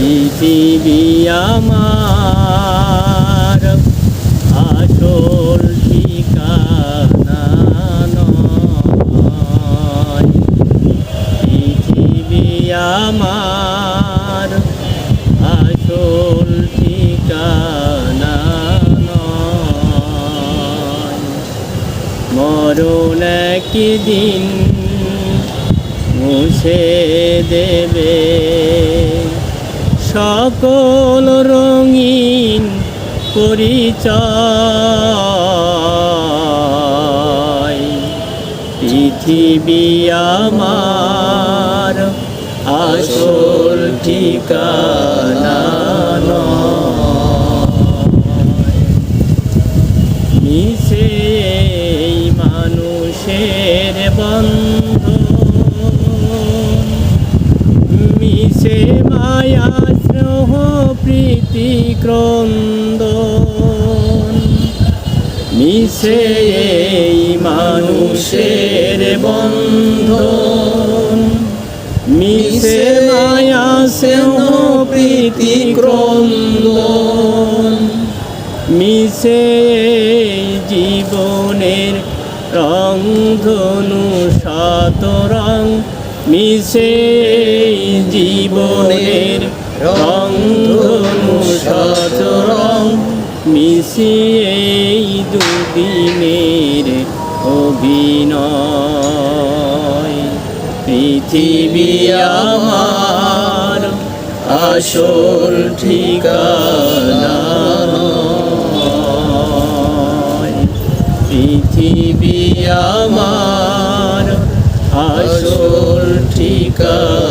পৃথিবী আমার আসল ঠিকানা নয়। পৃথিবী আমার আসল ঠিকানা নয়। মরণ একদিন মুছে দেবে। সকল রঙিন পরিচয় পৃথিবী আমার আসল ঠিকানা। মিশে মানুষের বন্ধন মিশে মায়া স্নেহ প্রীতি ক্রন্দন। মিশে এই মানুষের বন্ধন। মিশে মায়া স্নেহ প্রীতি ক্রন্দন। মিশে জীবনের রং ধনু সাত রং মিশে জীবনের রং ধনু সজ রং মিশিয়ে দুদিনের অভিনয়। পৃথিবী আমার আসল ঠিকানা পৃথিবী আমার আসল ঠিকানা